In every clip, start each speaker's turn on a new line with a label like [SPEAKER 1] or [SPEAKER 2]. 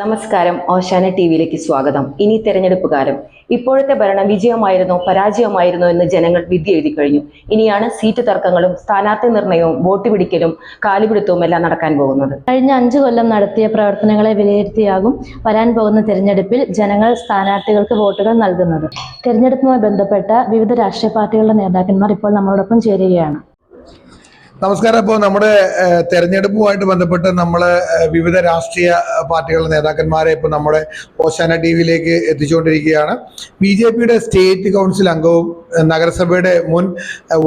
[SPEAKER 1] നമസ്കാരം. ഓശാന ടി വിയിലേക്ക് സ്വാഗതം. ഇനി തെരഞ്ഞെടുപ്പ് കാലം. ഇപ്പോഴത്തെ ഭരണം വിജയമായിരുന്നോ പരാജയമായിരുന്നോ എന്ന് ജനങ്ങൾ വിധി എഴുതി കഴിഞ്ഞു. ഇനിയാണ് സീറ്റ് തർക്കങ്ങളും സ്ഥാനാർത്ഥി നിർണയവും വോട്ട് പിടിക്കലും കാലുപിടുത്തവും എല്ലാം നടക്കാൻ പോകുന്നത്.
[SPEAKER 2] കഴിഞ്ഞ അഞ്ചു കൊല്ലം നടത്തിയ പ്രവർത്തനങ്ങളെ വിലയിരുത്തിയാകും വരാൻ പോകുന്ന തെരഞ്ഞെടുപ്പിൽ ജനങ്ങൾ സ്ഥാനാർത്ഥികൾക്ക് വോട്ടുകൾ നൽകുന്നത്. തെരഞ്ഞെടുപ്പുമായി ബന്ധപ്പെട്ട വിവിധ രാഷ്ട്രീയ പാർട്ടികളുടെ നേതാക്കന്മാർ ഇപ്പോൾ നമ്മളോടൊപ്പം ചേരുകയാണ്.
[SPEAKER 3] നമസ്കാരം. ഇപ്പോൾ നമ്മുടെ തെരഞ്ഞെടുപ്പുമായിട്ട് ബന്ധപ്പെട്ട് നമ്മൾ വിവിധ രാഷ്ട്രീയ പാർട്ടികളുടെ നേതാക്കന്മാരെ ഇപ്പോൾ നമ്മുടെ ഓശാന ടി വിയിലേക്ക് എത്തിച്ചുകൊണ്ടിരിക്കുകയാണ്. ബി ജെ പിയുടെ സ്റ്റേറ്റ് കൗൺസിൽ അംഗവും നഗരസഭയുടെ മുൻ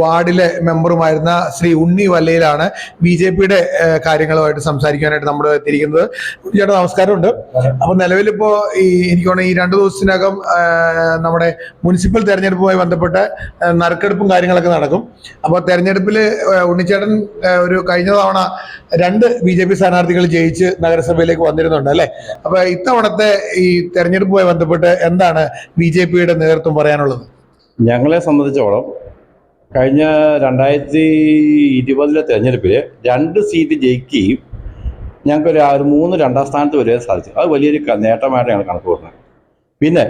[SPEAKER 3] വാർഡിലെ മെമ്പറുമായിരുന്ന ശ്രീ ഉണ്ണി വല്ലയിലാണ് ബി ജെ പിയുടെ കാര്യങ്ങളുമായിട്ട് സംസാരിക്കാനായിട്ട് നമ്മൾ എത്തിയിരിക്കുന്നത്. ചേട്ടാ നമസ്കാരമുണ്ട്. അപ്പോൾ നിലവിലിപ്പോൾ ഈ എനിക്ക് ഈ രണ്ട് ദിവസത്തിനകം നമ്മുടെ മുനിസിപ്പൽ തെരഞ്ഞെടുപ്പുമായി ബന്ധപ്പെട്ട് നറുക്കെടുപ്പും കാര്യങ്ങളൊക്കെ നടക്കും. അപ്പോൾ തെരഞ്ഞെടുപ്പിൽ ഉണ്ണിച്ചേട്ടൻ ഏഹ്, ഒരു കഴിഞ്ഞ തവണ രണ്ട് ബി ജെ പി സ്ഥാനാർത്ഥികൾ ജയിച്ച് നഗരസഭയിലേക്ക് വന്നിരുന്നുണ്ട് അല്ലേ? അപ്പൊ ഇത്തവണത്തെ ഈ തെരഞ്ഞെടുപ്പുമായി ബന്ധപ്പെട്ട് എന്താണ് ബി ജെ പിയുടെ നേതൃത്വം പറയാനുള്ളത്?
[SPEAKER 4] ഞങ്ങളെ സംബന്ധിച്ചോളം കഴിഞ്ഞ രണ്ടായിരത്തി ഇരുപതിലെ തെരഞ്ഞെടുപ്പിൽ രണ്ട് സീറ്റ് ജയിക്കുകയും ഞങ്ങൾക്ക് ഒരു ഒരു മൂന്ന് രണ്ടാം സ്ഥാനത്ത് വരാൻ സാധിച്ചു. അത് വലിയൊരു നേട്ടമായിട്ട് ഞങ്ങൾ കണക്ക് കൂട്ടുന്നത് പിന്നെ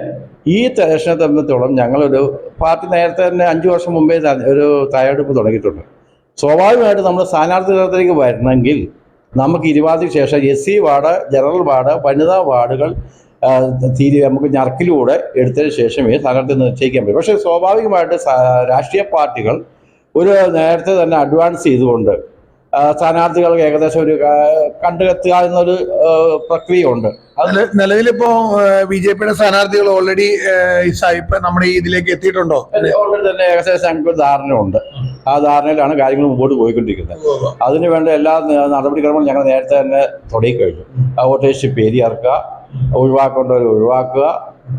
[SPEAKER 4] ഈ തെരഞ്ഞെടുപ്പിനെ സംബന്ധിച്ചോളം ഞങ്ങളൊരു പാർട്ടി നേരത്തെ തന്നെ അഞ്ച് വർഷം മുമ്പേ ഒരു തയ്യാറെടുപ്പ് തുടങ്ങിയിട്ടുണ്ട്. സ്വാഭാവികമായിട്ട് നമ്മുടെ സ്ഥാനാർത്ഥി തലത്തിലേക്ക് വരണമെങ്കിൽ നമുക്ക് ഇരുപതിന് ശേഷം S C ward general ward വനിതാ വാർഡുകൾ തീരു നമുക്ക് ഞർക്കിലൂടെ എടുത്തതിന് ശേഷമേ സ്ഥാനാർത്ഥി നിശ്ചയിക്കാൻ പറ്റും. പക്ഷേ സ്വാഭാവികമായിട്ട് രാഷ്ട്രീയ പാർട്ടികൾ ഒരു നേരത്തെ തന്നെ അഡ്വാൻസ് ചെയ്തുകൊണ്ട് സ്ഥാനാർത്ഥികൾക്ക് ഏകദേശം ഒരു കണ്ടു കണ്ടെത്തുക എന്നൊരു പ്രക്രിയ ഉണ്ട്
[SPEAKER 3] അതിൽ നിലവിലിപ്പോ ബി ജെ പിയുടെ സ്ഥാനാർത്ഥികൾ ഓൾറെഡി നമ്മുടെ ഇതിലേക്ക് എത്തിയിട്ടുണ്ടോ?
[SPEAKER 4] ഓൾറെഡി തന്നെ ഏകദേശം ഞങ്ങൾക്ക് ധാരണയുണ്ട്. ആ ധാരണയിലാണ് കാര്യങ്ങൾ മുമ്പോട്ട് പോയിക്കൊണ്ടിരിക്കുന്നത്. അതിന് വേണ്ട എല്ലാ നടപടിക്രമങ്ങളും ഞങ്ങൾ നേരത്തെ തന്നെ തുടങ്ങിക്കഴിഞ്ഞു. ആ വോട്ടേഴ്സ് പേര് ഇറക്കുക ഒഴിവാക്കേണ്ടവർ ഒഴിവാക്കുക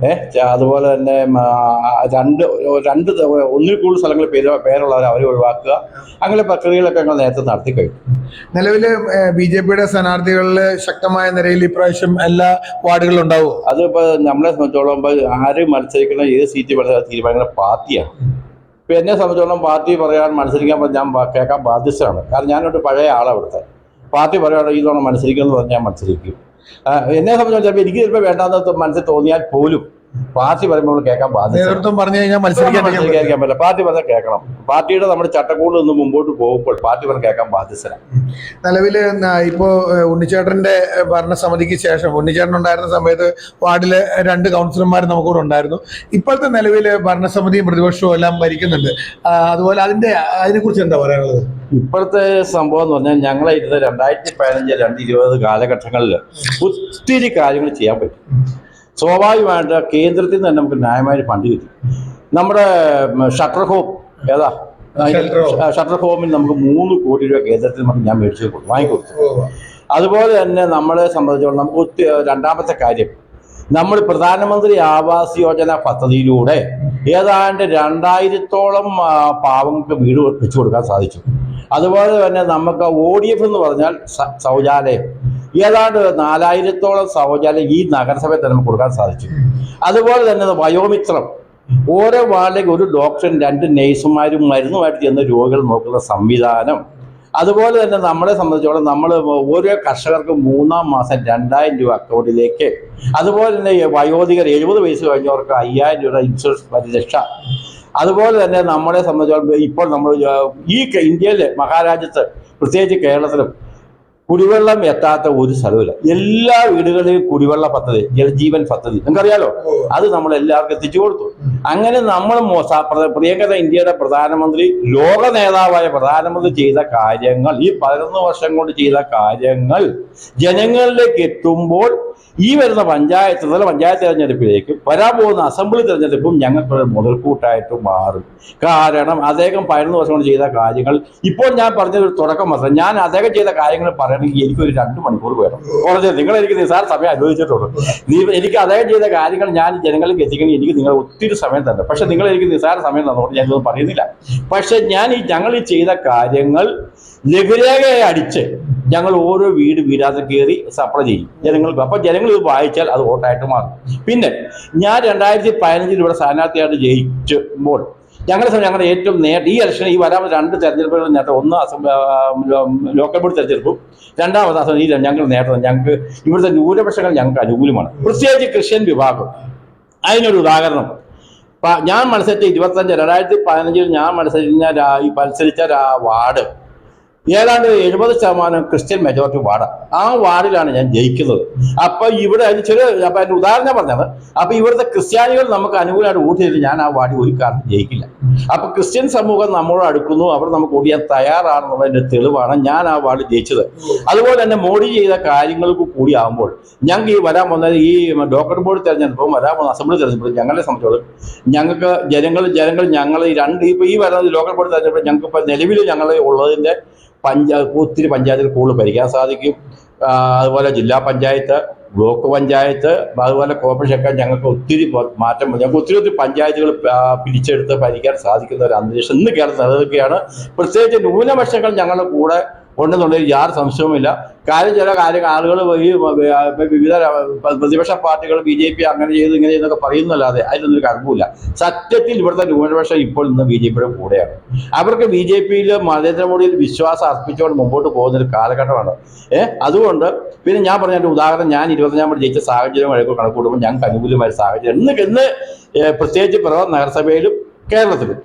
[SPEAKER 4] ഏഹ് അതുപോലെ തന്നെ രണ്ട് രണ്ട് ഒന്നിൽ കൂടുതൽ സ്ഥലങ്ങളിൽ പേര് പേരുള്ളവർ അവരെ ഒഴിവാക്കുക. അങ്ങനെ പ്രക്രിയകളൊക്കെ ഞങ്ങൾ നേരത്തെ നടത്തി കഴിഞ്ഞു
[SPEAKER 3] നിലവിൽ ബി ജെ പിയുടെ സ്ഥാനാർത്ഥികളിൽ ശക്തമായ നിലയിൽ ഇപ്രാവശ്യം എല്ലാ വാർഡുകളിലും ഉണ്ടാവും?
[SPEAKER 4] അതിപ്പോ നമ്മളെ സംബന്ധിച്ചോളം ആര് മത്സരിക്കണം ഏത് സീറ്റ് മത്സരം തീരുമാനിക്കുന്ന പാർട്ടിയാണ്. ഇപ്പം എന്നെ സംബന്ധിച്ചോളം പാർട്ടി പറയാൻ മത്സരിക്കാൻ ഞാൻ കേൾക്കാൻ ബാധ്യസ്ഥയാണ് കാരണം ഞാനൊരു പഴയ ആളാണ് അവിടുത്തെ പാർട്ടി പറയുകയാണെങ്കിൽ ഈ തവണ മത്സരിക്കുമെന്ന് പറഞ്ഞാൽ ഞാൻ മത്സരിക്കും. എന്നെ സംബന്ധിച്ചോളം ചിലപ്പോൾ എനിക്ക് ചിലപ്പോൾ വേണ്ടാന്ന് മനസ്സിൽ തോന്നിയാൽ പോലും പാർട്ടി പറയുമ്പോൾ നമ്മൾ കേൾക്കാൻ പാർട്ടി
[SPEAKER 3] നേതൃത്വം പറഞ്ഞു കഴിഞ്ഞാൽ മത്സരിക്കാൻ
[SPEAKER 4] മത്സരിക്കാൻ പറ്റില്ല. പാർട്ടി പറഞ്ഞാൽ കേൾക്കണം. പാർട്ടിയുടെ നമ്മുടെ ചട്ടക്കൂടിൽ നിന്ന് മുമ്പോട്ട് പോകുമ്പോൾ പാർട്ടി പറഞ്ഞ് കേൾക്കാൻ ബാധ്യസ്ഥരാണ്
[SPEAKER 3] നിലവിൽ ഇപ്പോ ഉണ്ണിച്ചേട്ടന്റെ ഭരണസമിതിക്ക് ശേഷം ഉണ്ണിച്ചേട്ടൻ ഉണ്ടായിരുന്ന സമയത്ത് വാർഡിലെ രണ്ട് കൗൺസിലർമാർ നമുക്കൂടെ ഉണ്ടായിരുന്നു. ഇപ്പോഴത്തെ നിലവിൽ ഭരണസമിതിയും പ്രതിപക്ഷവും എല്ലാം ഭരിക്കുന്നുണ്ട്. അതുപോലെ അതിന്റെ അതിനെക്കുറിച്ച് എന്താ പറയാനുള്ളത്?
[SPEAKER 4] ഇപ്പോഴത്തെ സംഭവം എന്ന് പറഞ്ഞാൽ ഞങ്ങളെ ഇരുന്ന് രണ്ടായിരത്തി പതിനഞ്ച് രണ്ട് ഇരുപത് കാലഘട്ടങ്ങളിൽ ഒത്തിരി കാര്യങ്ങൾ ചെയ്യാൻ പറ്റും. സ്വാഭാവികമായിട്ട് കേന്ദ്രത്തിൽ നിന്ന് തന്നെ നമുക്ക് ന്യായമായ ഫണ്ട് കിട്ടും. നമ്മുടെ ഷട്ടർ ഹോം ഏതാ?
[SPEAKER 3] ഷട്ടർ
[SPEAKER 4] നമുക്ക് മൂന്ന് കോടി രൂപ കേന്ദ്രത്തിൽ നമുക്ക് ഞാൻ മേടിച്ചു കൊടുത്തു വാങ്ങിക്കൊടുത്തു. അതുപോലെ തന്നെ നമ്മളെ സംബന്ധിച്ചോളം നമുക്ക് ഒത്തിരി രണ്ടാമത്തെ കാര്യം നമ്മൾ പ്രധാനമന്ത്രി ആവാസ് യോജന പദ്ധതിയിലൂടെ ഏതാണ്ട് രണ്ടായിരത്തോളം പാവങ്ങൾക്ക് വീട് വെച്ചു കൊടുക്കാൻ സാധിച്ചു. അതുപോലെ തന്നെ നമുക്ക് ഒ ഡി എഫ് എന്ന് പറഞ്ഞാൽ ശൗചാലയം. ഏതാണ്ട് നാലായിരത്തോളം ശൗചാലയം ഈ നഗരസഭയിൽ തന്നെ നമുക്ക് കൊടുക്കാൻ സാധിച്ചു. അതുപോലെ തന്നെ വയോമിത്രം. ഓരോ വാർഡിലേക്ക് ഒരു ഡോക്ടറും രണ്ട് നേഴ്സുമാരും മരുന്നുമായിട്ട് ചെന്ന് രോഗികൾ നോക്കുന്ന സംവിധാനം. അതുപോലെ തന്നെ നമ്മളെ സംബന്ധിച്ചോളം നമ്മൾ ഓരോ കർഷകർക്കും മൂന്നാം മാസം രണ്ടായിരം രൂപ അക്കൗണ്ടിലേക്ക്. അതുപോലെ തന്നെ വയോധികർ എഴുപത് വയസ്സ് കഴിഞ്ഞവർക്ക് അയ്യായിരം രൂപ ഇൻഷുറൻസ് പരിരക്ഷ. അതുപോലെ തന്നെ നമ്മളെ സംബന്ധിച്ചോളം ഇപ്പോൾ നമ്മൾ ഈ ഇന്ത്യയിലെ മഹാരാജ്യത്ത് പ്രത്യേകിച്ച് കേരളത്തിലും കുടിവെള്ളം എത്താത്ത ഒരു സ്ഥലമില്ല എല്ലാ വീടുകളിലും കുടിവെള്ള പദ്ധതി ജലജീവൻ പദ്ധതി. നിങ്ങൾക്കറിയാലോ? അത് നമ്മൾ എല്ലാവർക്കും എത്തിച്ചു കൊടുത്തു. അങ്ങനെ നമ്മൾ പ്രിയങ്കര ഇന്ത്യയുടെ പ്രധാനമന്ത്രി ലോക നേതാവായ പ്രധാനമന്ത്രി ചെയ്ത കാര്യങ്ങൾ ഈ പതിനൊന്ന് വർഷം കൊണ്ട് ചെയ്ത കാര്യങ്ങൾ ജനങ്ങളിലേക്ക് എത്തുമ്പോൾ ഈ വരുന്ന പഞ്ചായത്ത് തല പഞ്ചായത്ത് തെരഞ്ഞെടുപ്പിലേക്കും വരാൻ പോകുന്ന അസംബ്ലി തെരഞ്ഞെടുപ്പും ഞങ്ങൾക്കൊരു മുതൽക്കൂട്ടായിട്ട് മാറും. കാരണം അദ്ദേഹം പതിനൊന്ന് വർഷം കൊണ്ട് ചെയ്ത കാര്യങ്ങൾ ഇപ്പോൾ ഞാൻ പറഞ്ഞത് ഒരു തുടക്കം മാത്രം. ഞാൻ അദ്ദേഹം ചെയ്ത കാര്യങ്ങൾ പറയണമെങ്കിൽ എനിക്കൊരു രണ്ട് മണിക്കൂർ വേണം. കുറച്ച് നിങ്ങൾ എനിക്ക് നിസാര സമയം അനുവദിച്ചിട്ടുള്ളൂ നീ- എനിക്ക് അദ്ദേഹം ചെയ്ത കാര്യങ്ങൾ ഞാൻ ജനങ്ങളിലേക്ക് എത്തിക്കണമെങ്കിൽ എനിക്ക് നിങ്ങൾ ഒത്തിരി സമയം തന്നെ. പക്ഷെ നിങ്ങൾ എനിക്ക് നിസാര സമയം തന്നോട്ട് ഞാനിതൊന്നും പറയുന്നില്ല. പക്ഷെ ഞാൻ ഈ ഞങ്ങൾ ഈ ചെയ്ത കാര്യങ്ങൾ ലഘുരേഖയെ അടിച്ച് ഞങ്ങൾ ഓരോ വീട് വീടാതെ കയറി സപ്ലൈ ചെയ്യും. ജനങ്ങൾക്ക് അപ്പം ജനങ്ങൾ ഇത് വായിച്ചാൽ അത് വോട്ടായിട്ട് മാറും. പിന്നെ ഞാൻ രണ്ടായിരത്തി പതിനഞ്ചിൽ ഇവിടെ സ്ഥാനാർത്ഥിയായിട്ട് ജയിച്ചപ്പോൾ ഞങ്ങളുടെ സമയം ഞങ്ങളുടെ ഏറ്റവും നേട്ടം ഈ ഇലക്ഷൻ ഈ വരാമ രണ്ട് തെരഞ്ഞെടുപ്പുകൾ നേട്ടം ഒന്ന് ലോക്കൽ ബോർഡ് തെരഞ്ഞെടുപ്പും രണ്ടാമത് അസം ഈ ഞങ്ങൾ നേട്ടം ഞങ്ങൾക്ക് ഇവിടുത്തെ ന്യൂനപക്ഷങ്ങൾ ഞങ്ങൾക്ക് അനുകൂലമാണ്. പ്രത്യേകിച്ച് ക്രിസ്ത്യൻ വിഭാഗം. അതിനൊരു ഉദാഹരണം. ഞാൻ മത്സരിച്ച ഇരുപത്തഞ്ച് രണ്ടായിരത്തി പതിനഞ്ചിൽ ഞാൻ മത്സരിച്ച ഈ മത്സരിച്ച വാർഡ് ഏതാണ്ട് എഴുപത് ശതമാനം ക്രിസ്ത്യൻ മെജോറിറ്റി വാർഡാണ് ആ വാർഡിലാണ് ഞാൻ ജയിക്കുന്നത്. അപ്പൊ ഇവിടെ അതിന് ചെറിയ അപ്പൊ അതിന്റെ ഉദാഹരണം പറഞ്ഞത് അപ്പൊ ഇവിടുത്തെ ക്രിസ്ത്യാനികൾ നമുക്ക് അനുകൂലമായിട്ട് വോട്ട് ചെയ്ത് ഞാൻ ആ വാർഡിൽ ഒരു കാരണം ജയിക്കില്ല. അപ്പൊ ക്രിസ്ത്യൻ സമൂഹം നമ്മളോട് അടുക്കുന്നു അവർ നമുക്ക് ഓടിയാൻ തയ്യാറാണെന്നുള്ളതിന്റെ തെളിവാണ് ഞാൻ ആ വാർഡ് ജയിച്ചത്. അതുപോലെ തന്നെ മോഡി ചെയ്ത കാര്യങ്ങൾക്ക് കൂടി ആകുമ്പോൾ ഞങ്ങൾക്ക് ഈ വരാൻ വന്ന ഈ ഡോക്ടർ ബോർഡ് തെരഞ്ഞെടുപ്പും വരാൻ പോകുന്ന അസംബ്ലി തെരഞ്ഞെടുപ്പും ഞങ്ങളെ സംബന്ധിച്ചോളം ഞങ്ങൾക്ക് ജനങ്ങൾ ജനങ്ങൾ ഞങ്ങൾ ഈ രണ്ട് ഇപ്പൊ ഈ വരുന്നത് ലോക്കൽ ബോർഡ് തെരഞ്ഞെടുപ്പ് ഞങ്ങൾക്ക് ഇപ്പൊ നിലവിൽ ഞങ്ങൾ ഉള്ളതിന്റെ പഞ്ചാ ഒത്തിരി പഞ്ചായത്തിൽ കൂടുതൽ ഭരിക്കാൻ സാധിക്കും. അതുപോലെ ജില്ലാ പഞ്ചായത്ത് ബ്ലോക്ക് പഞ്ചായത്ത് അതുപോലെ കോർപ്പറേഷനൊക്കെ ഞങ്ങൾക്ക് ഒത്തിരി മാറ്റം. ഞങ്ങൾക്ക് ഒത്തിരി ഒത്തിരി പഞ്ചായത്തുകൾ പിരിച്ചെടുത്ത് ഭരിക്കാൻ സാധിക്കുന്ന ഒരു അന്തരീക്ഷം ഇന്ന് കേരളത്തിൽ നിലനിൽക്കുകയാണ്. പ്രത്യേകിച്ച് ന്യൂനപക്ഷങ്ങൾ ഞങ്ങളുടെ കൂടെ ഉണ്ടെന്നുള്ളതിൽ യാതൊരു സംശയവുമില്ല. കാര്യം ചില കാര്യങ്ങൾ ആളുകൾ ഈ വിവിധ പ്രതിപക്ഷ പാർട്ടികൾ ബി ജെ പി അങ്ങനെ ചെയ്തു ഇങ്ങനെ ചെയ്തൊക്കെ പറയുന്നല്ലാതെ അതിലൊന്നും കഴമ്പില്ല സത്യത്തിൽ ഇവിടുത്തെ ന്യൂനപക്ഷം ഇപ്പോൾ ഇന്ന് ബി ജെ പിയുടെ കൂടെയാണ്. അവർക്ക് ബി ജെ പിയിൽ നരേന്ദ്രമോദിയിൽ വിശ്വാസം അർപ്പിച്ചുകൊണ്ട് മുമ്പോട്ട് പോകുന്ന ഒരു കാലഘട്ടമാണ്. ഏഹ് അതുകൊണ്ട് പിന്നെ ഞാൻ പറഞ്ഞ ഒരു ഉദാഹരണം ഞാൻ ഇരുപത്തഞ്ചാം ജയിച്ച സാഹചര്യം വഴക്ക് കണക്കൂടുമ്പോൾ ഞങ്ങൾക്ക് അനുകൂലമായ സാഹചര്യം ഇന്ന് ഇന്ന് പ്രത്യേകിച്ച് പിറവ നഗരസഭയിലും കേരളത്തിലും.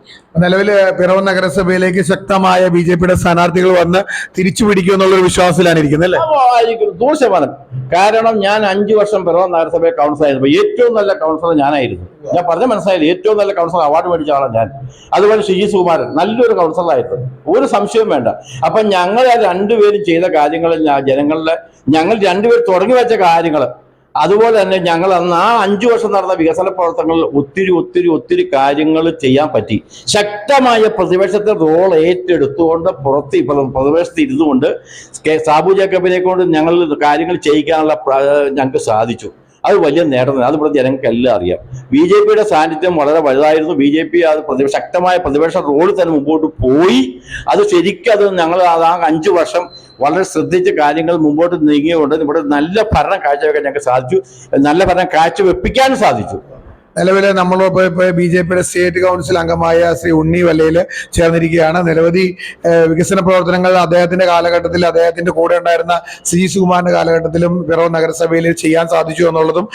[SPEAKER 3] നിലവിൽ പിറവം നഗരസഭയിലേക്ക് ശക്തമായ ബി ജെ പിയുടെ സ്ഥാനാർത്ഥികൾ വന്ന് തിരിച്ചു പിടിക്കും എന്നുള്ളൊരു വിശ്വാസത്തിലാണ് ഇരിക്കുന്നത് അല്ലേ?
[SPEAKER 4] ആയിരിക്കും. നൂറ് ശതമാനം. കാരണം ഞാൻ അഞ്ചു വർഷം പിറവം നഗരസഭയിൽ കൗൺസിലർ ആയിരുന്നു. ഏറ്റവും നല്ല കൗൺസിലർ ഞാനായിരുന്നു. ഞാൻ പറഞ്ഞ മനസ്സിലായില്ല? ഏറ്റവും നല്ല കൗൺസിലർ അവാർഡ് മേടിച്ച ആളാണ് ഞാൻ. അതുപോലെ ശ്രീജി സുകുമാരൻ നല്ലൊരു കൗൺസിലറായിരുന്നു ഒരു സംശയവും വേണ്ട. അപ്പൊ ഞങ്ങൾ ആ രണ്ടുപേരും ചെയ്ത കാര്യങ്ങളിൽ ജനങ്ങളിലെ ഞങ്ങൾ രണ്ടുപേർ തുടങ്ങി വെച്ച കാര്യങ്ങൾ അതുപോലെ തന്നെ ഞങ്ങൾ അന്ന് ആ അഞ്ചു വർഷം നടന്ന വികസന പ്രവർത്തനങ്ങളിൽ ഒത്തിരി ഒത്തിരി ഒത്തിരി കാര്യങ്ങൾ ചെയ്യാൻ പറ്റി. ശക്തമായ പ്രതിപക്ഷത്തെ റോൾ ഏറ്റെടുത്തുകൊണ്ട് പുറത്ത് പ്രതിപക്ഷത്ത് ഇരുന്നുകൊണ്ട് സാബു ജേക്കബിനെ കൊണ്ട് ഞങ്ങൾ കാര്യങ്ങൾ ചെയ്യിക്കാനുള്ള ഞങ്ങൾക്ക് സാധിച്ചു. അത് വലിയ നേട്ടം. അത് ഇവിടെ ജനങ്ങൾക്ക് എല്ലാം അറിയാം. ബി ജെ പിയുടെ സാന്നിധ്യം വളരെ വലുതായിരുന്നു. ബി ജെ പി അത് പ്രതിപക്ഷ ശക്തമായ പ്രതിപക്ഷ റോളിൽ തന്നെ മുമ്പോട്ട് പോയി. അത് ശരിക്കും അത് ഞങ്ങൾ ആ അഞ്ചു വർഷം വളരെ ശ്രദ്ധിച്ച് കാര്യങ്ങൾ മുമ്പോട്ട് നീങ്ങിയുകൊണ്ട് ഇവിടെ നല്ല ഭരണം കാഴ്ചവെക്കാൻ ഞങ്ങൾക്ക് സാധിച്ചു. നല്ല ഭരണം കാഴ്ചവെപ്പിക്കാനും സാധിച്ചു.
[SPEAKER 3] നിലവിൽ നമ്മളിപ്പോ ഇപ്പോൾ ബി ജെ പിയുടെ സ്റ്റേറ്റ് കൗൺസിൽ അംഗമായ ശ്രീ ഉണ്ണി വല്ലയിൽ ചേർന്നിരിക്കുകയാണ്. നിരവധി വികസന പ്രവർത്തനങ്ങൾ അദ്ദേഹത്തിന്റെ കാലഘട്ടത്തിൽ അദ്ദേഹത്തിന്റെ കൂടെ ഉണ്ടായിരുന്ന സി സുകുമാറിന്റെ കാലഘട്ടത്തിലും പിറവ് നഗരസഭയിൽ ചെയ്യാൻ സാധിച്ചു എന്നുള്ളതും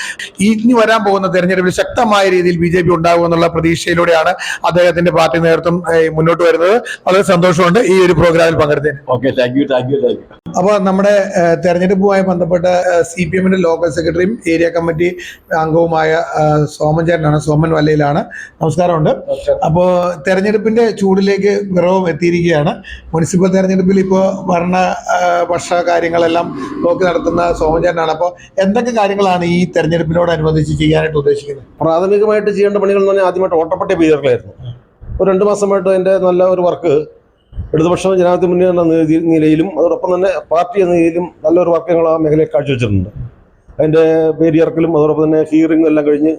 [SPEAKER 3] ഇനി വരാൻ പോകുന്ന തെരഞ്ഞെടുപ്പിൽ ശക്തമായ രീതിയിൽ ബി ജെ പി ഉണ്ടാകും എന്നുള്ള പ്രതീക്ഷയിലൂടെയാണ് അദ്ദേഹത്തിന്റെ പാർട്ടി നേതൃത്വം മുന്നോട്ട് വരുന്നത്. വളരെ സന്തോഷമുണ്ട് ഈ ഒരു പ്രോഗ്രാമിൽ പങ്കെടുത്തതിന്.
[SPEAKER 4] Okay thank you thank you thank you.
[SPEAKER 3] അപ്പോൾ നമ്മുടെ തെരഞ്ഞെടുപ്പുമായി ബന്ധപ്പെട്ട സി പി എമ്മിന്റെ ലോക്കൽ സെക്രട്ടറിയും ഏരിയ കമ്മിറ്റി അംഗവുമായ സോമൻ ചേട്ടനാണ് സോമൻ വല്ലയിലാണ് നമസ്കാരമുണ്ട്. അപ്പോൾ തെരഞ്ഞെടുപ്പിന്റെ ചൂടിലേക്ക് വിറവും എത്തിയിരിക്കുകയാണ്. മുനിസിപ്പൽ തെരഞ്ഞെടുപ്പിൽ ഇപ്പോൾ ഭരണ പക്ഷ കാര്യങ്ങളെല്ലാം നോക്കി നടത്തുന്ന സോമൻ ചേട്ടനാണ്. അപ്പോൾ എന്തൊക്കെ കാര്യങ്ങളാണ് ഈ തെരഞ്ഞെടുപ്പിനോടനുബന്ധിച്ച് ചെയ്യാനായിട്ട് ഉദ്ദേശിക്കുന്നത്?
[SPEAKER 5] പ്രാഥമികമായിട്ട് ചെയ്യേണ്ട പണികൾ എന്ന് പറഞ്ഞാൽ ആദ്യമായിട്ട് ഓട്ടപ്പട്ടി പേരുകളായിരുന്നു ഒരു രണ്ട് മാസമായിട്ട് അതിന്റെ നല്ല ഒരു വർക്ക് ഇടതുപക്ഷ ജനാധിപത്യ എന്ന നിലയിലും അതോടൊപ്പം തന്നെ പാർട്ടി എന്ന നിലയിലും നല്ലൊരു വർക്ക് ഞങ്ങൾ ആ മേഖലയിൽ കാഴ്ചവെച്ചിട്ടുണ്ട്. അതിന്റെ പേരിയർക്കലും അതോടൊപ്പം തന്നെ ഹിയറിംഗും എല്ലാം കഴിഞ്ഞ്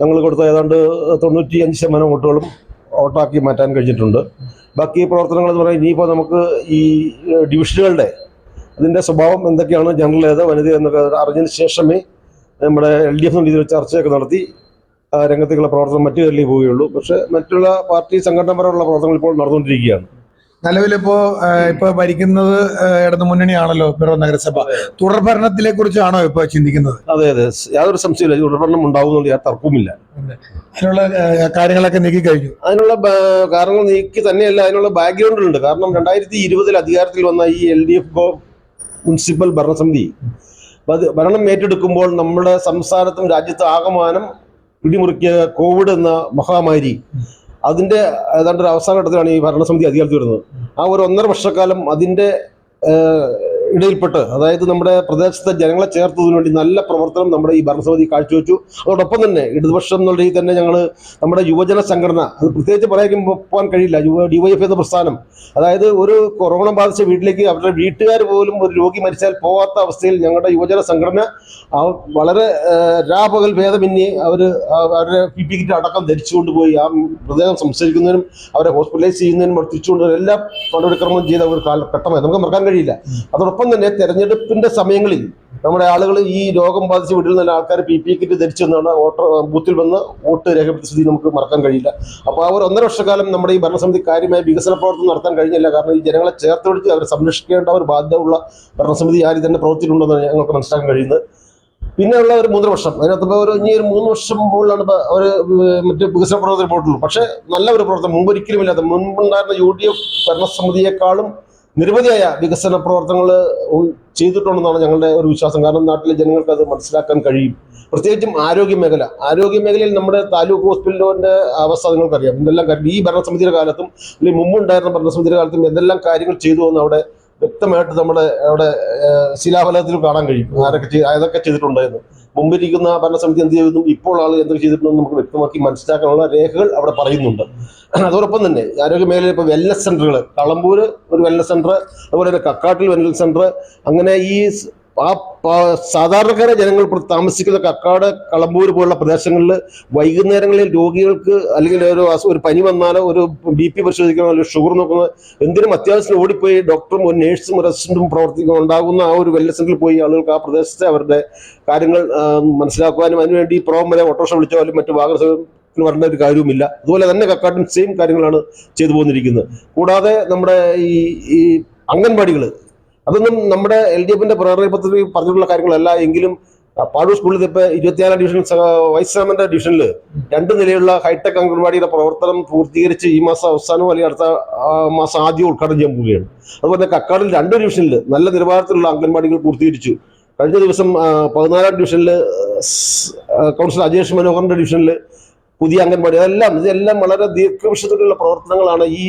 [SPEAKER 5] ഞങ്ങൾ കൊടുത്ത ഏതാണ്ട് തൊണ്ണൂറ്റി അഞ്ച് ശതമാനം വോട്ടുകളും വോട്ടാക്കി മാറ്റാൻ കഴിഞ്ഞിട്ടുണ്ട്. ബാക്കി പ്രവർത്തനങ്ങൾ എന്ന് പറഞ്ഞാൽ ഇനിയിപ്പോൾ നമുക്ക് ഈ ഡിവിഷനുകളുടെ അതിന്റെ സ്വഭാവം എന്തൊക്കെയാണ് ജനറൽ ഏത് വനിത എന്നൊക്കെ അറിഞ്ഞതിന് ശേഷമേ നമ്മുടെ എൽ ഡി എഫ് രീതിയിൽ ചർച്ചയൊക്കെ നടത്തി രംഗത്തേക്കുള്ള പ്രവർത്തനം മറ്റു ജില്ലയിൽ പോവുകയുള്ളൂ. പക്ഷേ മറ്റുള്ള പാർട്ടി സംഘടനാപരമുള്ള പ്രവർത്തനങ്ങൾ ഇപ്പോൾ നടന്നുകൊണ്ടിരിക്കുകയാണ്.
[SPEAKER 3] നിലവിലിപ്പോ ഇപ്പൊ ഭരിക്കുന്നത് ഇടതു മുന്നണിയാണല്ലോ പിറവം നഗരസഭ. തുടർ ഭരണത്തിലെ കുറിച്ചാണോ ഇപ്പൊ ചിന്തിക്കുന്നത്?
[SPEAKER 5] അതെ അതെ. യാതൊരു സംശയമില്ല തുടർഭരണം ഉണ്ടാവും യാതൊരു തർക്കവുമില്ല.
[SPEAKER 3] അതിനുള്ള കാര്യങ്ങളൊക്കെ നീക്കി കഴിഞ്ഞു.
[SPEAKER 5] അതിനുള്ള കാരണം കാരണങ്ങൾ നീക്കി തന്നെയല്ല അതിനുള്ള ബാക്ക്ഗ്രൗണ്ടുണ്ട് കാരണം രണ്ടായിരത്തി ഇരുപതിൽ അധികാരത്തിൽ വന്ന ഈ എൽ ഡി എഫ് മുനിസിപ്പൽ ഭരണസമിതി ഭരണം ഏറ്റെടുക്കുമ്പോൾ നമ്മുടെ സംസ്ഥാനത്തും രാജ്യത്തും ആകമാനം പിടിമുറുക്കിയ കോവിഡ് എന്ന മഹാമാരി അതിന്റെ ഏതാണ്ട് ഒരു അവസാന ഘട്ടത്തിലാണ് ഈ ഭരണസമിതി അധികാരത്തിൽ വരുന്നത്. ആ ഒരു ഒന്നര വർഷക്കാലം അതിന്റെ ഇടയിൽപ്പെട്ട് അതായത് നമ്മുടെ പ്രദേശത്തെ ജനങ്ങളെ ചേർത്തതിനു വേണ്ടി നല്ല പ്രവർത്തനം നമ്മുടെ ഈ ഭരണസമിതി കാഴ്ചവെച്ചു. അതോടൊപ്പം തന്നെ ഇടതുപക്ഷം എന്നുള്ള രീതിയിൽ തന്നെ ഞങ്ങൾ നമ്മുടെ യുവജന സംഘടന അത് പ്രത്യേകിച്ച് പറയാൻ പോകാൻ കഴിയില്ല. യുവ ഡിവൈഎഫ് എന്ന പ്രസ്ഥാനം. അതായത് ഒരു കൊറോണ ബാധിച്ച വീട്ടിലേക്ക് അവരുടെ വീട്ടുകാർ പോലും ഒരു രോഗി മരിച്ചാൽ പോകാത്ത അവസ്ഥയിൽ ഞങ്ങളുടെ യുവജന സംഘടന വളരെ രാപകൽ ഭേദമന്യേ അവർ അവരുടെ പി പി കിറ്റ് അടക്കം ധരിച്ചുകൊണ്ട് പോയി ആ പ്രദേശം സംസാരിക്കുന്നതിനും അവരെ ഹോസ്പിറ്റലൈസ് ചെയ്യുന്നതിനും തിരിച്ചുകൊണ്ടുവരും എല്ലാ നടപടിക്രമം ചെയ്ത ഒരു കാലഘട്ടമായി. നമുക്ക് മറക്കാൻ കഴിയില്ല. അതോടൊപ്പം തന്നെ തെരഞ്ഞെടുപ്പിന്റെ സമയങ്ങളിൽ നമ്മുടെ ആളുകൾ ഈ രോഗം ബാധിച്ച് വീട്ടിൽ നിന്ന് ആൾക്കാർ പി പി കിറ്റ് ധരിച്ചു വന്നാണ് വോട്ടർ ബൂത്തിൽ വന്ന് വോട്ട് രേഖപ്പെടുത്തിയ സ്ഥിതി നമുക്ക് മറക്കാൻ കഴിയില്ല. അപ്പോൾ ആ ഒരു ഒന്നര വർഷക്കാലം നമ്മുടെ ഈ ഭരണസമിതി കാര്യമായ വികസന പ്രവർത്തനം നടത്താൻ കഴിഞ്ഞില്ല. കാരണം ഈ ജനങ്ങളെ ചേർത്ത് പിടിച്ച് അവരെ സംരക്ഷിക്കേണ്ട ഒരു ബാധ്യത ഉള്ള ഭരണസമിതി ആര് തന്നെ പ്രവർത്തിച്ചിട്ടുണ്ടെന്നാണ് ഞങ്ങൾക്ക് മനസ്സിലാക്കാൻ കഴിയുന്നത്. പിന്നെയുള്ള ഒരു മൂന്നര വർഷം. അതിനകത്ത് ഒരു ഇനി ഒരു മൂന്ന് വർഷം മുകളിലാണ് ഒരു മറ്റ് വികസന പ്രവർത്തനം പോയിട്ടുള്ളൂ പക്ഷേ നല്ല ഒരു പ്രവർത്തനം മുമ്പ് ഒരിക്കലും ഇല്ലാത്ത മുൻപുണ്ടായിരുന്ന യു ഡി എഫ് ഭരണസമിതിയെക്കാളും നിരവധിയായ വികസന പ്രവർത്തനങ്ങൾ ചെയ്തിട്ടുണ്ടെന്നാണ് ഞങ്ങളുടെ ഒരു വിശ്വാസം. കാരണം നാട്ടിലെ ജനങ്ങൾക്ക് അത് മനസ്സിലാക്കാൻ കഴിയും. പ്രത്യേകിച്ചും ആരോഗ്യ മേഖല. ആരോഗ്യ മേഖലയിൽ നമ്മുടെ താലൂക്ക് ഹോസ്പിറ്റലിന്റെ അവസ്ഥ നിങ്ങൾക്കറിയാം. എന്തെല്ലാം കാര്യം ഈ ഭരണസമിതിയുടെ കാലത്തും അല്ലെങ്കിൽ മുമ്പുണ്ടായിരുന്ന ഭരണസമിതിയുടെ കാലത്തും എന്തെല്ലാം കാര്യങ്ങൾ ചെയ്തു എന്ന് അവിടെ വ്യക്തമായിട്ട് നമ്മുടെ അവിടെ ശിലാഫലത്തിൽ കാണാൻ കഴിയും. ആരൊക്കെ അതൊക്കെ ചെയ്തിട്ടുണ്ടായിരുന്നു. മുമ്പിരിക്കുന്ന ഭരണസമിതി എന്ത് ചെയ്തു? ഇപ്പോൾ ആൾ എന്തൊക്കെ ചെയ്തിട്ടുണ്ടെന്ന് നമുക്ക് വ്യക്തമാക്കി മനസ്സിലാക്കാനുള്ള രേഖകൾ അവിടെ പറയുന്നുണ്ട്. അതോടൊപ്പം തന്നെ ആരോഗ്യ മേഖലയിൽ ഇപ്പോൾ വെൽനസ് സെന്ററുകൾ കളമ്പൂർ ഒരു വെൽനസ് സെന്റർ അതുപോലെ തന്നെ കക്കാട്ടിൽ വെൽനസ് സെന്റർ അങ്ങനെ ഈ ആ സാധാരണക്കാരെ ജനങ്ങൾ താമസിക്കുന്ന കക്കാട് കളമ്പൂർ പോലുള്ള പ്രദേശങ്ങളിൽ വൈകുന്നേരങ്ങളിൽ രോഗികൾക്ക് അല്ലെങ്കിൽ ഒരു ഒരു പനി വന്നാലോ ഒരു ബി പി പരിശോധിക്കണോ അല്ലെങ്കിൽ ഷുഗർ നോക്കണോ എന്തിനും അത്യാവശ്യം ഓടിപ്പോയി ഡോക്ടറും ഒരു നേഴ്സും അസിസ്റ്റന്റും പ്രവർത്തിക്കുന്ന ഉണ്ടാകുന്ന ആ ഒരു വെൽനസ് പോയി ആളുകൾക്ക് ആ പ്രദേശത്തെ അവരുടെ കാര്യങ്ങൾ മനസ്സിലാക്കുവാനും അതിനുവേണ്ടി പ്രോം വരെ ഓട്ടോറിക്ഷ വിളിച്ചോ അല്ലെങ്കിൽ മറ്റു വാഹന വരേണ്ട ഒരു കാര്യവുമില്ല. അതുപോലെ തന്നെ കക്കാട്ടും സെയിം കാര്യങ്ങളാണ് ചെയ്തു പോന്നിരിക്കുന്നത്. കൂടാതെ നമ്മുടെ ഈ ഈ അംഗൻവാടികൾ അതൊന്നും നമ്മുടെ എൽ ഡി എഫിന്റെ പ്രകടന പദ്ധതി പറഞ്ഞിട്ടുള്ള കാര്യങ്ങളല്ല. എങ്കിലും പാടൂർ സ്കൂളിൽ ഇപ്പൊ ഇരുപത്തിയാറാം ഡിവിഷൻ വൈസ് ചാൻസലറുടെ ഡിവിഷനിൽ രണ്ട് നിലയുള്ള ഹൈടെക് അംഗൻവാടിയുടെ പ്രവർത്തനം പൂർത്തീകരിച്ച് ഈ മാസം അവസാനവും അല്ലെങ്കിൽ അടുത്ത മാസം ആദ്യം ഉദ്ഘാടനം ചെയ്യാൻ പോവുകയാണ്. അതുപോലെ കക്കാടിൽ രണ്ട് ഡിവിഷനിൽ നല്ല നിലവാരത്തിലുള്ള അംഗൻവാടികൾ പൂർത്തീകരിച്ചു. കഴിഞ്ഞ ദിവസം പതിനാലാം ഡിവിഷനിൽ കൗൺസിലർ അജേഷ് മനോഹറിന്റെ ഡിവിഷനിൽ പുതിയ അംഗൻവാടി അതെല്ലാം ഇതെല്ലാം വളരെ ദീർഘവിഷത്തിലുള്ള പ്രവർത്തനങ്ങളാണ് ഈ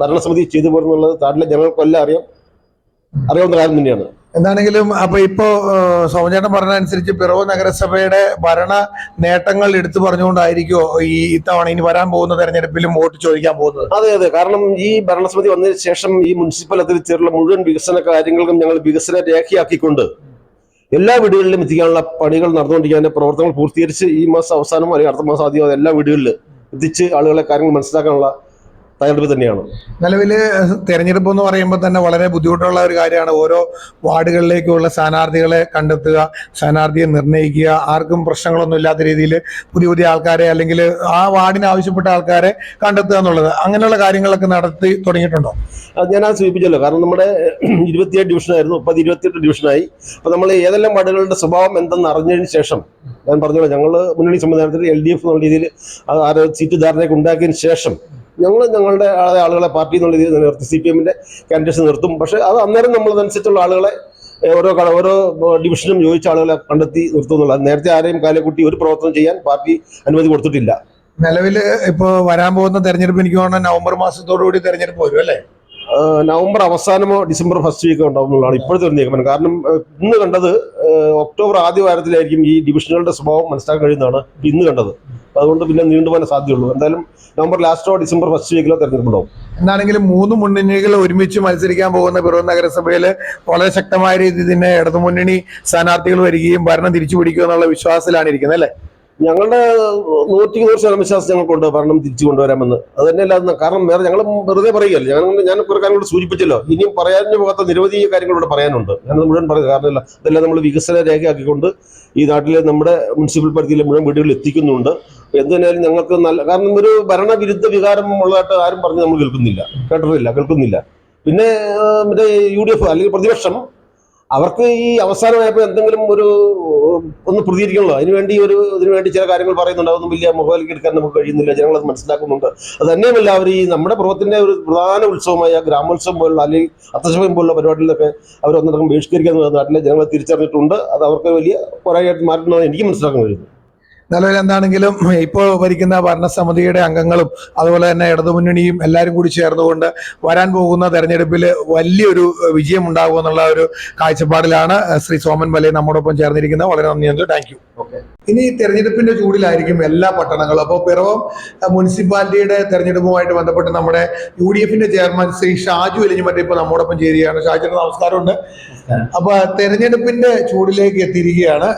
[SPEAKER 5] ഭരണസമിതി ചെയ്തു പോരുന്നുള്ളത് നാട്ടിലെ ജനങ്ങൾക്കെല്ലാം അറിയാം. അറിയാവുന്ന കാര്യം തന്നെയാണ്.
[SPEAKER 3] എന്താണെങ്കിലും അപ്പൊ ഇപ്പോ സോമചേട്ടൻ പറഞ്ഞ അനുസരിച്ച് പിറവ നഗരസഭയുടെ ഭരണ നേട്ടങ്ങൾ എടുത്തു പറഞ്ഞുകൊണ്ടായിരിക്കോ ഈ ഇത്തവണ ഇനി വരാൻ പോകുന്ന തെരഞ്ഞെടുപ്പിലും വോട്ട് ചോദിക്കാൻ പോകുന്നത്?
[SPEAKER 5] അതെ അതെ. കാരണം ഈ ഭരണസമിതി വന്നതിന് ശേഷം ഈ മുനിസിപ്പൽ അതിർത്തിയുള്ള മുഴുവൻ വികസന കാര്യങ്ങൾക്കും ഞങ്ങൾ വികസന രേഖയാക്കിക്കൊണ്ട് എല്ലാ വീടുകളിലും എത്തിക്കാനുള്ള പണികൾ നടന്നുകൊണ്ടിരിക്കുന്ന പ്രവർത്തനങ്ങൾ പൂർത്തീകരിച്ച് ഈ മാസം അവസാനം അല്ലെങ്കിൽ അടുത്ത മാസം ആദ്യം എല്ലാ വീടുകളിൽ എത്തിച്ച് ആളുകളെ കാര്യങ്ങൾ മനസ്സിലാക്കാനുള്ള തയ്യാറെടുപ്പ് തന്നെയാണ്.
[SPEAKER 3] നിലവിൽ തെരഞ്ഞെടുപ്പ് എന്ന് പറയുമ്പോൾ തന്നെ വളരെ ബുദ്ധിമുട്ടുള്ള ഒരു കാര്യമാണ്. ഓരോ വാർഡുകളിലേക്കുള്ള സ്ഥാനാർത്ഥികളെ കണ്ടെത്തുക സ്ഥാനാർത്ഥിയെ നിർണയിക്കുക ആർക്കും പ്രശ്നങ്ങളൊന്നും ഇല്ലാത്ത രീതിയിൽ പുതിയ പുതിയ ആൾക്കാരെ അല്ലെങ്കിൽ ആ വാർഡിന് ആവശ്യപ്പെട്ട ആൾക്കാരെ കണ്ടെത്തുക എന്നുള്ളത്. അങ്ങനെയുള്ള കാര്യങ്ങളൊക്കെ നടത്തി തുടങ്ങിയിട്ടുണ്ടോ?
[SPEAKER 5] അത് ഞാൻ അത് സൂചിപ്പിച്ചല്ലോ. കാരണം നമ്മുടെ ഇരുപത്തിയേഴ് ഡിവിഷനായിരുന്നു. ഇപ്പം അത് ഇരുപത്തിയെട്ട് ഡിവിഷനായി. അപ്പം നമ്മൾ ഏതെല്ലാം വാർഡുകളുടെ സ്വഭാവം എന്തെന്ന് അറിഞ്ഞതിന് ശേഷം ഞാൻ പറഞ്ഞല്ലോ ഞങ്ങൾ മുന്നണി സംവിധാനത്തിൽ എൽ ഡി എഫ് എന്നുള്ള രീതിയിൽ ആ സീറ്റ് ധാരണയൊക്കെ ഉണ്ടാക്കിയതിന് ശേഷം ഞങ്ങൾ ഞങ്ങളുടെ ആളുകളെ പാർട്ടി എന്നുള്ള രീതിയിൽ നിർത്തി സി പി എമ്മിന്റെ കാൻഡിഡേറ്റ്സ് നിർത്തും. പക്ഷേ അത് അന്നേരം നമ്മളതനുസരിച്ചുള്ള ആളുകളെ ഓരോ ഓരോ ഡിവിഷനും യോജിച്ച ആളുകളെ കണ്ടെത്തി നിർത്തും എന്നുള്ളത് നേരത്തെ ആരെയും കാലക്കുട്ടി ഒരു പ്രവർത്തനം ചെയ്യാൻ പാർട്ടി അനുമതി കൊടുത്തിട്ടില്ല.
[SPEAKER 3] നിലവിൽ ഇപ്പോൾ വരാൻ പോകുന്ന തെരഞ്ഞെടുപ്പ് എനിക്ക് തോന്നുന്നത് നവംബർ മാസത്തോടുകൂടി തെരഞ്ഞെടുപ്പ് വരും അല്ലേ?
[SPEAKER 5] നവംബർ അവസാനമോ ഡിസംബർ ഫസ്റ്റ് വീക്കോ ഉണ്ടാവും എന്നുള്ളതാണ് ഇപ്പോഴത്തെ ഒരു നിഗമനം. കാരണം ഇന്ന് കണ്ടത് ഒക്ടോബർ ആദ്യ വാരത്തിലായിരിക്കും ഈ ഡിവിഷനുകളുടെ സ്വഭാവം മനസ്സിലാക്കാൻ കഴിയുന്നതാണ് ഇന്ന് കണ്ടത്. അതുകൊണ്ട് പിന്നെ നീണ്ടുപോകാൻ സാധ്യതയുള്ളൂ. എന്തായാലും നവംബർ ലാസ്റ്റോ ഡിസംബർ ഫസ്റ്റ് വീക്കിലോ തെരഞ്ഞെടുപ്പുണ്ടാവും.
[SPEAKER 3] എന്നാണെങ്കിലും മൂന്ന് മുന്നണികൾ ഒരുമിച്ച് മത്സരിക്കാൻ പോകുന്ന പിറവ നഗരസഭയിൽ വളരെ ശക്തമായ രീതിയിൽ തന്നെ ഇടതുമുന്നണി സ്ഥാനാർത്ഥികൾ വരികയും ഭരണം തിരിച്ചു പിടിക്കുക എന്നുള്ള വിശ്വാസത്തിലാണ് ഇരിക്കുന്നത് അല്ലേ?
[SPEAKER 5] ഞങ്ങളുടെ നൂറ്റി നൂറ് ശതമാനം വിശ്വാസം ഞങ്ങൾക്കുണ്ട് ഭരണം തിരിച്ചു കൊണ്ടുവരാമെന്ന്. അത് തന്നെയല്ല കാരണം വേറെ ഞങ്ങൾ വെറുതെ പറയുകയല്ല. ഞങ്ങൾ ഞാൻ കുറെ കാര്യങ്ങളോട് സൂചിപ്പിച്ചല്ലോ. ഇനിയും പറയാനും പോകാത്ത നിരവധി കാര്യങ്ങളോട് പറയാനുണ്ട്. ഞാനത് മുഴുവൻ പറയുന്നത് കാരണമില്ല. ഇതെല്ലാം നമ്മൾ വികസന രേഖയാക്കിക്കൊണ്ട് ഈ നാട്ടിലെ നമ്മുടെ മുനിസിപ്പൽ പരിധിയിലെ മുഴുവൻ വീടുകളിൽ എത്തിക്കുന്നുണ്ട്. എന്ത് തന്നെയായാലും ഞങ്ങൾക്ക് നല്ല കാരണം ഒരു ഭരണവിരുദ്ധ വികാരം ഉള്ളതായിട്ട് ആരും പറഞ്ഞ് നമ്മൾ കേൾക്കുന്നില്ല. കേട്ടിട്ടില്ല കേൾക്കുന്നില്ല. പിന്നെ മറ്റേ യു ഡി എഫ് അല്ലെങ്കിൽ പ്രതിപക്ഷം അവർക്ക് ഈ അവസാനമായപ്പോൾ എന്തെങ്കിലും ഒരു ഒന്ന് പ്രതികരിക്കണമല്ലോ അതിനുവേണ്ടി ഒരു ഇതിനുവേണ്ടി ചില കാര്യങ്ങൾ പറയുന്നുണ്ട്. അതൊന്നും വലിയ മുഖവിലേക്ക് എടുക്കാൻ നമുക്ക് കഴിയുന്നില്ല. ജനങ്ങൾ അത് മനസ്സിലാക്കുന്നുണ്ട്. അത് തന്നെയുമല്ല അവർ ഈ നമ്മുടെ പുറത്തിന്റെ ഒരു പ്രധാന ഉത്സവമായ ഗ്രാമോത്സവം പോലുള്ള അല്ലെങ്കിൽ അത്തശമയം പോലുള്ള പരിപാടികളിലൊക്കെ അവർ ഒന്നിടക്കം ബഹിഷ്കരിക്കാൻ നാട്ടിലെ ജനങ്ങളെ തിരിച്ചറിഞ്ഞിട്ടുണ്ട്. അത് അവർക്ക് വലിയ കുറേയായിട്ട് മാറ്റണമെന്ന് എനിക്ക് മനസ്സിലാക്കാൻ കഴിയുന്നു.
[SPEAKER 3] നിലവിൽ എന്താണെങ്കിലും ഇപ്പോൾ ഭരിക്കുന്ന ഭരണസമിതിയുടെ അംഗങ്ങളും അതുപോലെ തന്നെ ഇടതുമുന്നണിയും എല്ലാവരും കൂടി ചേർന്നുകൊണ്ട് വരാൻ പോകുന്ന തെരഞ്ഞെടുപ്പിൽ വലിയൊരു വിജയം ഉണ്ടാകും എന്നുള്ള ഒരു കാഴ്ചപ്പാടിലാണ് ശ്രീ സോമൻ മലയെ നമ്മോടൊപ്പം ചേർന്നിരിക്കുന്നത്. വളരെ നന്ദിയുണ്ട് താങ്ക് യു ഇനി തെരഞ്ഞെടുപ്പിന്റെ ചൂടിലായിരിക്കും എല്ലാ പട്ടണങ്ങളും. അപ്പോൾ പിറവം മുനിസിപ്പാലിറ്റിയുടെ തെരഞ്ഞെടുപ്പുമായിട്ട് ബന്ധപ്പെട്ട് നമ്മുടെ യു ഡി എഫിന്റെ ചെയർമാൻ ശ്രീ ഷാജു എലിഞ്ഞുമറ്റ ഇപ്പോൾ നമ്മോടൊപ്പം ചേരുകയാണ്. ഷാജുവിന് നമസ്കാരമുണ്ട്. അപ്പൊ തെരഞ്ഞെടുപ്പിന്റെ ചൂടിലേക്ക് എത്തിയിരിക്കുകയാണ്.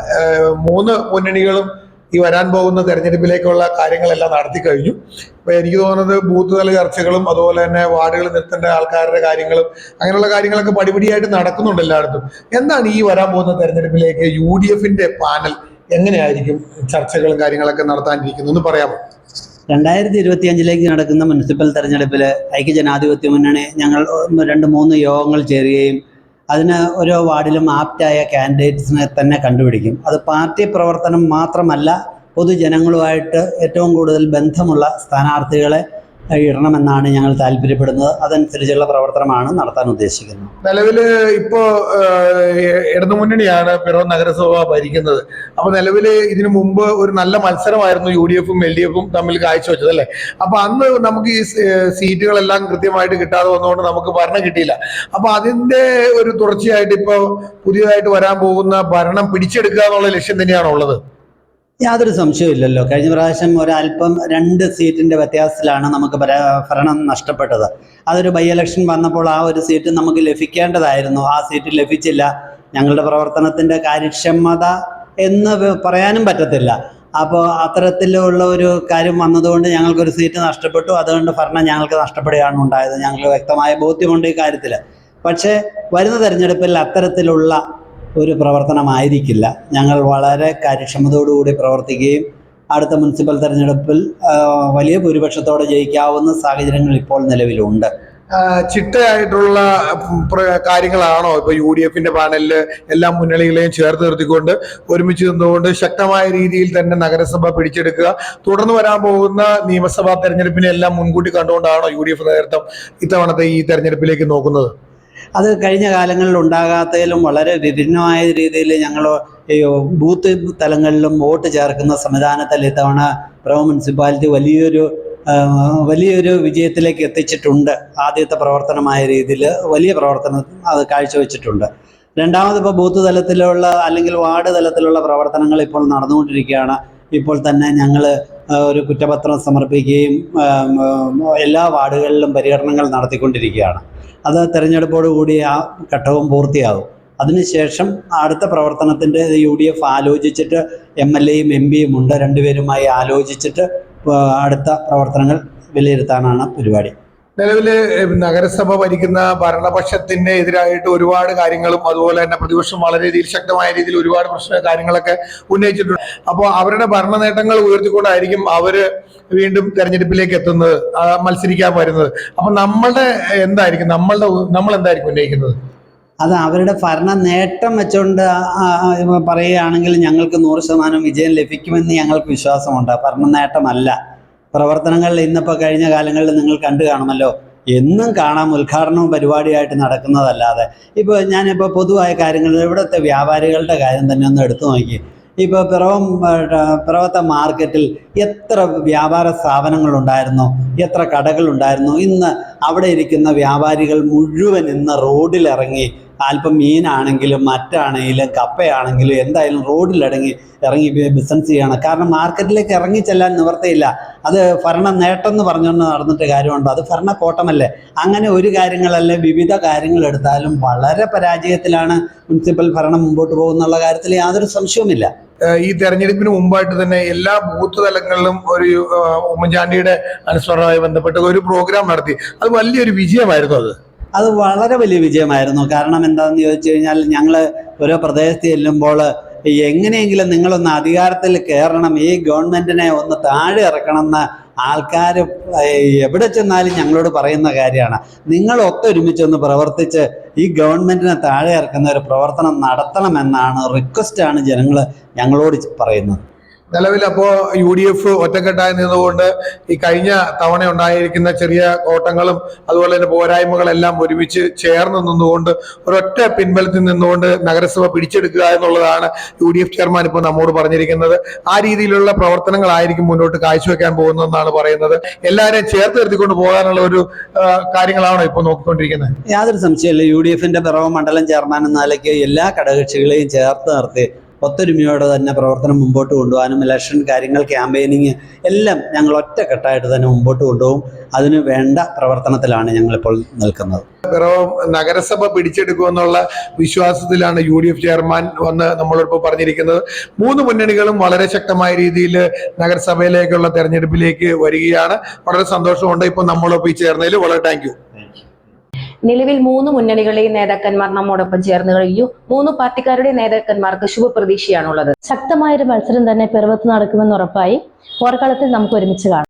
[SPEAKER 3] മൂന്ന് മുന്നണികളും ഈ വരാൻ പോകുന്ന തെരഞ്ഞെടുപ്പിലേക്കുള്ള കാര്യങ്ങളെല്ലാം നടത്തി കഴിഞ്ഞു. അപ്പൊ എനിക്ക് തോന്നുന്നത് ബൂത്ത് തല ചർച്ചകളും അതുപോലെ തന്നെ വാർഡുകൾ നിർത്തേണ്ട ആൾക്കാരുടെ കാര്യങ്ങളും അങ്ങനെയുള്ള കാര്യങ്ങളൊക്കെ പടിപടിയായിട്ട് നടക്കുന്നുണ്ട് എല്ലായിടത്തും. എന്താണ് ഈ വരാൻ പോകുന്ന തെരഞ്ഞെടുപ്പിലേക്ക് യു ഡി എഫിന്റെ പാനൽ എങ്ങനെയായിരിക്കും ചർച്ചകളും കാര്യങ്ങളൊക്കെ നടത്താനിരിക്കുന്നു എന്ന് പറയാമോ?
[SPEAKER 6] രണ്ടായിരത്തി ഇരുപത്തി അഞ്ചിലേക്ക് നടക്കുന്ന മുനിസിപ്പൽ തെരഞ്ഞെടുപ്പിൽ ഐക്യജനാധിപത്യ മുന്നണി ഞങ്ങൾ രണ്ട് മൂന്ന് യോഗങ്ങൾ ചേരുകയും അതിന് ഓരോ വാർഡിലും ആപ്റ്റായ കാൻഡിഡേറ്റ്സിനെ തന്നെ കണ്ടുപിടിക്കും. അത് പാർട്ടി പ്രവർത്തനം മാത്രമല്ല പൊതുജനങ്ങളുമായിട്ട് ഏറ്റവും കൂടുതൽ ബന്ധമുള്ള സ്ഥാനാർത്ഥികളെ ഇടണമെന്നാണ് ഞങ്ങൾ താല്പര്യപ്പെടുന്നത്. അതനുസരിച്ചുള്ള പ്രവർത്തനമാണ് നടത്താൻ ഉദ്ദേശിക്കുന്നത്.
[SPEAKER 3] നിലവിൽ ഇപ്പോ ഏഹ്, ഇടതുമുന്നണിയാണ് പിറവ നഗരസഭ ഭരിക്കുന്നത്. അപ്പൊ നിലവിൽ ഇതിനു മുമ്പ് ഒരു നല്ല മത്സരമായിരുന്നു യു ഡി എഫും എൽ ഡി എഫും തമ്മിൽ കാഴ്ചവെച്ചത് അല്ലെ? അപ്പൊ അന്ന് നമുക്ക് ഈ സീറ്റുകളെല്ലാം കൃത്യമായിട്ട് കിട്ടാതെ വന്നുകൊണ്ട് നമുക്ക് ഭരണം കിട്ടിയില്ല. അപ്പൊ അതിന്റെ ഒരു തുടർച്ചയായിട്ട് ഇപ്പോ പുതിയതായിട്ട് വരാൻ പോകുന്ന ഭരണം പിടിച്ചെടുക്കുക എന്നുള്ള ലക്ഷ്യം തന്നെയാണ് ഉള്ളത്
[SPEAKER 6] യാതൊരു സംശയമില്ലല്ലോ കഴിഞ്ഞ പ്രാവശ്യം ഒരല്പം രണ്ട് സീറ്റിന്റെ വ്യത്യാസത്തിലാണ് നമുക്ക് ഭരണം നഷ്ടപ്പെട്ടത്. അതൊരു ബൈ ഇലക്ഷൻ വന്നപ്പോൾ ആ ഒരു സീറ്റ് നമുക്ക് ലഭിക്കേണ്ടതായിരുന്നു. ആ സീറ്റ് ലഭിച്ചില്ല. ഞങ്ങളുടെ പ്രവർത്തനത്തിന്റെ കാര്യക്ഷമത എന്ന് പറയാനും പറ്റത്തില്ല. അപ്പോൾ അത്തരത്തിലുള്ള ഒരു കാര്യം വന്നതുകൊണ്ട് ഞങ്ങൾക്കൊരു സീറ്റ് നഷ്ടപ്പെട്ടു. അതുകൊണ്ട് ഭരണം ഞങ്ങൾക്ക് നഷ്ടപ്പെടുകയാണ് ഉണ്ടായത്. ഞങ്ങൾക്ക് വ്യക്തമായ ബോധ്യമുണ്ട് ഈ കാര്യത്തിൽ പക്ഷേ വരുന്ന തെരഞ്ഞെടുപ്പിൽ അത്തരത്തിലുള്ള ഒരു പ്രവർത്തനമായിരിക്കില്ല. ഞങ്ങൾ വളരെ കാര്യക്ഷമതയോടുകൂടി പ്രവർത്തിക്കുകയും അടുത്ത മുനിസിപ്പൽ തെരഞ്ഞെടുപ്പിൽ വലിയ ഭൂരിപക്ഷത്തോടെ ജയിക്കാവുന്ന സാഹചര്യങ്ങൾ ഇപ്പോൾ നിലവിലുണ്ട്.
[SPEAKER 3] ചിട്ടയായിട്ടുള്ള കാര്യങ്ങളാണോ ഇപ്പൊ യു ഡി എഫിന്റെ പാനലിൽ എല്ലാ മുന്നണികളെയും ചേർത്ത് നിർത്തിക്കൊണ്ട് ഒരുമിച്ച് നിന്നുകൊണ്ട് ശക്തമായ രീതിയിൽ തന്നെ നഗരസഭ പിടിച്ചെടുക്കുക തുടർന്ന് വരാൻ പോകുന്ന നിയമസഭാ തെരഞ്ഞെടുപ്പിനെ എല്ലാം മുൻകൂട്ടി കണ്ടുകൊണ്ടാണോ യു ഡി എഫ് നേതൃത്വം ഇത്തവണത്തെ ഈ തെരഞ്ഞെടുപ്പിലേക്ക് നോക്കുന്നത്?
[SPEAKER 6] അത് കഴിഞ്ഞ കാലങ്ങളിൽ ഉണ്ടാകാത്തതിലും വളരെ വിഭിന്നമായ രീതിയിൽ ഞങ്ങൾ ബൂത്ത് തലങ്ങളിലും വോട്ട് ചേർക്കുന്ന സംവിധാനത്തിൽ ഇത്തവണ പ്രോ മുനിസിപ്പാലിറ്റി വലിയൊരു വലിയൊരു വിജയത്തിലേക്ക് എത്തിച്ചിട്ടുണ്ട്. ആദ്യത്തെ പ്രവർത്തനമായ രീതിയിൽ വലിയ പ്രവർത്തനം അത് കാഴ്ചവെച്ചിട്ടുണ്ട്. രണ്ടാമത് ഇപ്പോൾ ബൂത്ത് തലത്തിലുള്ള അല്ലെങ്കിൽ വാർഡ് തലത്തിലുള്ള പ്രവർത്തനങ്ങൾ ഇപ്പോൾ നടന്നുകൊണ്ടിരിക്കുകയാണ്. ഇപ്പോൾ തന്നെ ഞങ്ങൾ ഒരു കുറ്റപത്രം സമർപ്പിക്കുകയും എല്ലാ വാർഡുകളിലും പര്യടനങ്ങൾ നടത്തിക്കൊണ്ടിരിക്കുകയാണ്. അത് തെരഞ്ഞെടുപ്പോടുകൂടി ആ ഘട്ടവും പൂർത്തിയാകും. അതിനുശേഷം അടുത്ത പ്രവർത്തനത്തിന്റെ യു ഡി എഫ് ആലോചിച്ചിട്ട് എം എൽ എയും എം പിയും ഉണ്ട്. രണ്ടുപേരുമായി ആലോചിച്ചിട്ട് അടുത്ത പ്രവർത്തനങ്ങൾ വിലയിരുത്താനാണ് പരിപാടി.
[SPEAKER 3] നിലവിൽ നഗരസഭ ഭരിക്കുന്ന ഭരണപക്ഷത്തിന്റെ എതിരായിട്ട് ഒരുപാട് കാര്യങ്ങളും അതുപോലെ തന്നെ പ്രതിപക്ഷം വളരെ രീതിയിൽ ശക്തമായ രീതിയിൽ ഒരുപാട് പ്രശ്ന കാര്യങ്ങളൊക്കെ ഉന്നയിച്ചിട്ടുണ്ട്. അപ്പോൾ അവരുടെ ഭരണ നേട്ടങ്ങൾ ഉയർത്തിക്കൊണ്ടായിരിക്കും അവർ വീണ്ടും തെരഞ്ഞെടുപ്പിലേക്ക് എത്തുന്നത് മത്സരിക്കാൻ വരുന്നത്. അപ്പൊ നമ്മളുടെ എന്തായിരിക്കും? നമ്മളുടെ നമ്മൾ എന്തായിരിക്കും ഉന്നയിക്കുന്നത്?
[SPEAKER 6] അത് അവരുടെ ഭരണ നേട്ടം വെച്ചുകൊണ്ട് പറയുകയാണെങ്കിൽ ഞങ്ങൾക്ക് നൂറ് ശതമാനം വിജയം ലഭിക്കുമെന്ന് ഞങ്ങൾക്ക് വിശ്വാസമുണ്ട്. ഭരണ നേട്ടമല്ല പ്രവർത്തനങ്ങളിൽ ഇന്നിപ്പോൾ കഴിഞ്ഞ കാലങ്ങളിൽ നിങ്ങൾ കണ്ടു കാണുമല്ലോ. എന്നും കാണാം ഉദ്ഘാടനവും പരിപാടിയായിട്ട് നടക്കുന്നതല്ലാതെ. ഇപ്പോൾ ഞാനിപ്പോൾ പൊതുവായ കാര്യങ്ങൾ ഇവിടുത്തെ വ്യാപാരികളുടെ കാര്യം തന്നെ ഒന്ന് എടുത്തു നോക്കി. ഇപ്പോൾ പിറവം പിറവത്തെ മാർക്കറ്റിൽ എത്ര വ്യാപാര സ്ഥാപനങ്ങളുണ്ടായിരുന്നു എത്ര കടകളുണ്ടായിരുന്നു. ഇന്ന് അവിടെ ഇരിക്കുന്ന വ്യാപാരികൾ മുഴുവൻ ഇന്ന് റോഡിലിറങ്ങി അല്പം മീനാണെങ്കിലും മറ്റാണെങ്കിലും കപ്പയാണെങ്കിലും എന്തായാലും റോഡിലടങ്ങി ഇറങ്ങി ബിസിനസ് ചെയ്യണം. കാരണം മാർക്കറ്റിലേക്ക് ഇറങ്ങി ചെല്ലാൻ നിവർത്തിയില്ല. അത് ഭരണ നേട്ടം എന്ന് പറഞ്ഞുകൊണ്ട് നടന്നിട്ട് കാര്യമുണ്ടോ. അത് ഭരണ കോട്ടമല്ലേ അങ്ങനെ ഒരു കാര്യങ്ങളല്ല വിവിധ കാര്യങ്ങൾ എടുത്താലും വളരെ പരാജയത്തിലാണ് മുനിസിപ്പൽ ഭരണം മുമ്പോട്ട് പോകുന്നുള്ള കാര്യത്തിൽ യാതൊരു സംശയവുമില്ല.
[SPEAKER 3] ഈ തെരഞ്ഞെടുപ്പിന് മുമ്പായിട്ട് തന്നെ എല്ലാ ബൂത്ത് തലങ്ങളിലും ഒരു ഉമ്മൻചാണ്ടിയുടെ അനുസ്മരണവുമായി ബന്ധപ്പെട്ട് ഒരു പ്രോഗ്രാം നടത്തി. അത് വലിയൊരു വിജയമായിരുന്നു അത്.
[SPEAKER 6] അത് വളരെ വലിയ വിജയമായിരുന്നു. കാരണം എന്താണെന്ന് ചോദിച്ചു കഴിഞ്ഞാൽ ഞങ്ങൾ ഓരോ പ്രദേശത്ത് ചെല്ലുമ്പോൾ എങ്ങനെയെങ്കിലും നിങ്ങളൊന്ന് അധികാരത്തിൽ കയറണം ഈ ഗവൺമെന്റിനെ ഒന്ന് താഴെ ഇറക്കണം എന്ന് ആൾക്കാർ എവിടെ ചെന്നാലും ഞങ്ങളോട് പറയുന്ന കാര്യമാണ്. നിങ്ങൾ ഒത്തൊരുമിച്ചൊന്ന് പ്രവർത്തിച്ച് ഈ ഗവൺമെന്റിനെ താഴെ ഇറക്കുന്ന ഒരു പ്രവർത്തനം നടത്തണമെന്നാണ് റിക്വസ്റ്റാണ് ജനങ്ങൾ ഞങ്ങളോട് പറയുന്നത്.
[SPEAKER 3] നിലവിൽ അപ്പോ യു ഡി എഫ് ഒറ്റക്കെട്ടായി നിന്നുകൊണ്ട് ഈ കഴിഞ്ഞ തവണ ഉണ്ടായിരിക്കുന്ന ചെറിയ കോട്ടങ്ങളും അതുപോലെ തന്നെ പോരായ്മകളെല്ലാം ഒരുമിച്ച് ചേർന്ന് നിന്നുകൊണ്ട് ഒരൊറ്റ പിൻബലത്തിൽ നിന്നുകൊണ്ട് നഗരസഭ പിടിച്ചെടുക്കുക എന്നുള്ളതാണ് യു ഡി എഫ് ചെയർമാൻ ഇപ്പോൾ നമ്മോട് പറഞ്ഞിരിക്കുന്നത്. ആ രീതിയിലുള്ള പ്രവർത്തനങ്ങളായിരിക്കും മുന്നോട്ട് കാഴ്ചവെക്കാൻ പോകുന്നതെന്നാണ് പറയുന്നത്. എല്ലാവരെയും ചേർത്ത് നിർത്തിക്കൊണ്ട് പോകാനുള്ള ഒരു കാര്യങ്ങളാണോ ഇപ്പോൾ നോക്കിക്കൊണ്ടിരിക്കുന്നത്?
[SPEAKER 6] യാതൊരു സംശയമില്ല യു ഡി എഫിന്റെ പിറവ മണ്ഡലം ചെയർമാൻ എന്ന നിലയ്ക്ക് എല്ലാ ഘടകക്ഷികളെയും ചേർത്ത് നിർത്തി ഒത്തൊരുമയോടെ തന്നെ പ്രവർത്തനം മുമ്പോട്ട് കൊണ്ടുപോകാനും ഇലക്ഷൻ കാര്യങ്ങൾ ക്യാമ്പയിനിങ് എല്ലാം ഞങ്ങൾ ഒറ്റക്കെട്ടായിട്ട് തന്നെ മുമ്പോട്ട് കൊണ്ടുപോകും. അതിന് വേണ്ട പ്രവർത്തനത്തിലാണ് ഞങ്ങളിപ്പോൾ നിൽക്കുന്നത്.
[SPEAKER 3] നഗരസഭ പിടിച്ചെടുക്കുമെന്നുള്ള വിശ്വാസത്തിലാണ് യു ഡി എഫ് ചെയർമാൻ വന്ന് നമ്മളോടൊപ്പം പറഞ്ഞിരിക്കുന്നത്. മൂന്ന് മുന്നണികളും വളരെ ശക്തമായ രീതിയിൽ നഗരസഭയിലേക്കുള്ള തെരഞ്ഞെടുപ്പിലേക്ക് വരികയാണ്. വളരെ സന്തോഷമുണ്ട് ഇപ്പം നമ്മളൊപ്പം ചേർന്നതിൽ. വളരെ താങ്ക്
[SPEAKER 1] നിലവിൽ മൂന്ന് മുന്നണികളെയും നേതാക്കന്മാർ നമ്മോടൊപ്പം ചേർന്ന് കഴിഞ്ഞു. മൂന്ന് പാർട്ടിക്കാരുടെ നേതാക്കന്മാർക്ക് ശുഭപ്രതീക്ഷയാണുള്ളത്.
[SPEAKER 2] ശക്തമായൊരു മത്സരം തന്നെ പിറവത്ത് നടക്കുമെന്ന് ഉറപ്പായി. പോർക്കളത്തിൽ നമുക്ക് ഒരുമിച്ച് കാണാം.